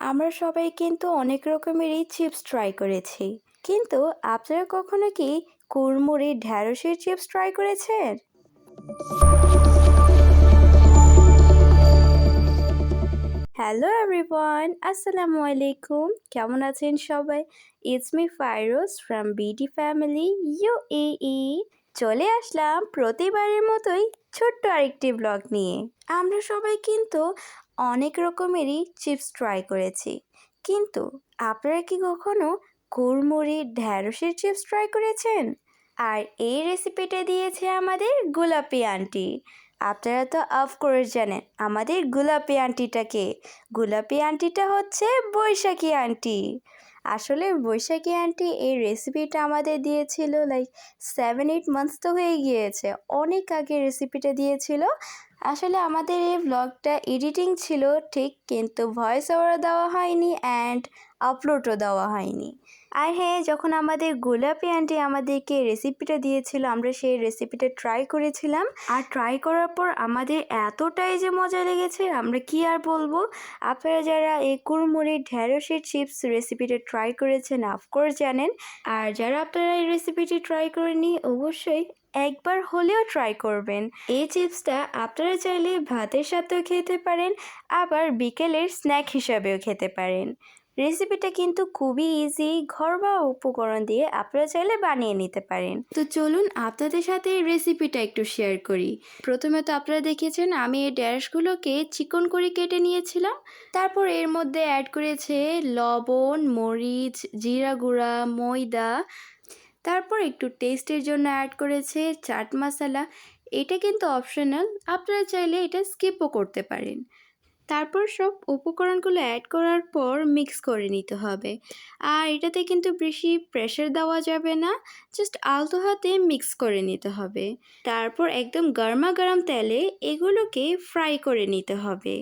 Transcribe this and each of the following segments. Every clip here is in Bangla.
আমরা সবাই কিন্তু অনেক রকমেরই চিপস ট্রাই করেছি। কিন্তু আপনারা কখনো কি কুড়মুড়ি ঢ্যাঁড়সের চিপস ট্রাই করেছেন? হ্যালো এভরিওয়ান আসসালামু আলাইকুম। কেমন আছেন সবাই? It's me Fairoz from BD family you ই চলে আসলাম প্রতিবারের মতোই ছোট্ট আরেকটি ব্লগ নিয়ে। আমরা সবাই কিন্তু অনেক রকমেরই চিপস ট্রাই করেছি। কিন্তু আপনারা কি কখনো কুড়মুড়ি ঢ্যাঁড়সের চিপস ট্রাই করেছেন? আর এই রেসিপিটা দিয়েছে আমাদের গোলাপি আন্টি আপনারা তো অফকোর্স জানেন আমাদের গোলাপি আন্টিটাকে গোলাপি আন্টিটা হচ্ছে বৈশাখী আন্টি আসলে বৈশাখী আন্টি এই রেসিপিটা আমাদের দিয়েছিল লাইক সেভেন এইট মান্থস তো হয়ে গিয়েছে। অনেক আগে রেসিপিটা দিয়েছিল। আসলে আমাদের এই ব্লগটা এডিটিং ছিল ঠিক, কিন্তু ভয়েস ওভার দেওয়া হয়নি অ্যান্ড আপলোডও দেওয়া হয়নি। আর হ্যাঁ যখন আমাদের গোলাপি আন্টি আমাদেরকে রেসিপিটা দিয়েছিল, আমরা সেই রেসিপিটা ট্রাই করেছিলাম। আর ট্রাই করার পর আমাদের এতটাই যে মজা লেগেছে, আমরা কি আর বলব? আপনারা যারা এই কুড়মুড়ি ঢ্যাঁড়সের চিপস রেসিপিটা ট্রাই করেছেন অফকোর্স জানেন। আর যারা আপনারা এই রেসিপিটি ট্রাই করেনি অবশ্যই একবার হলেও ট্রাই করবেন। এই চিপসটা আপনারা চাইলে ভাতের সাথেও খেতে পারেন, আবার বিকেলের স্ন্যাক হিসাবেও খেতে পারেন। রেসিপিটা কিন্তু খুবই ইজি ঘরোয়া উপকরণ দিয়ে আপনারা চাইলে বানিয়ে নিতে পারেন। তো চলুন আপনাদের সাথে এই রেসিপিটা একটু শেয়ার করি। প্রথমে তো আপনারা দেখেছেন, আমি এই ড্যাশগুলোকে চিকন করে কেটে নিয়েছিলাম। তারপর এর মধ্যে অ্যাড করেছে লবণ, মরিচ, জিরা গুঁড়া, ময়দা। তারপর একটু টেস্টের জন্য অ্যাড করেছে চাট মশালা। এটা কিন্তু অপশনাল আপনারা চাইলে এটা স্কিপও করতে পারেন। তারপর সব উপকরণগুলো অ্যাড করার পর মিক্স করে নিতে হবে। আর এটাতে কিন্তু বেশি প্রেশার দেওয়া যাবে না জাস্ট আলতো হাতে মিক্স করে নিতে হবে। তারপর একদম গরমা গরম তেলে এগুলোকে ফ্রাই করে নিতে হবে।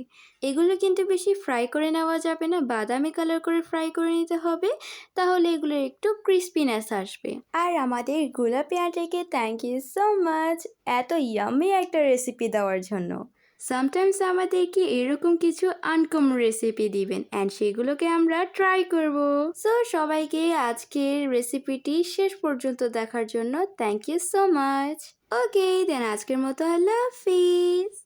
এগুলো কিন্তু বেশি ফ্রাই করে নেওয়া যাবে না, বাদামি কালার করে ফ্রাই করে নিতে হবে, তাহলে এগুলোর একটু ক্রিস্পিনেস আসবে। আর আমাদের গোলাপি আন্টিকে থ্যাংক ইউ সো মাচ এত ইয়ামি একটা রেসিপি দেওয়ার জন্য। সামটাইমস আমাদেরকে এরকম কিছু আনকম রেসিপি দিবেন অ্যান্ড সেগুলোকে আমরা ট্রাই করব। সো সবাইকে আজকের রেসিপিটি শেষ পর্যন্ত দেখার জন্য thank you so much okay then আজকের মতো আল্লাহ হাফিজ।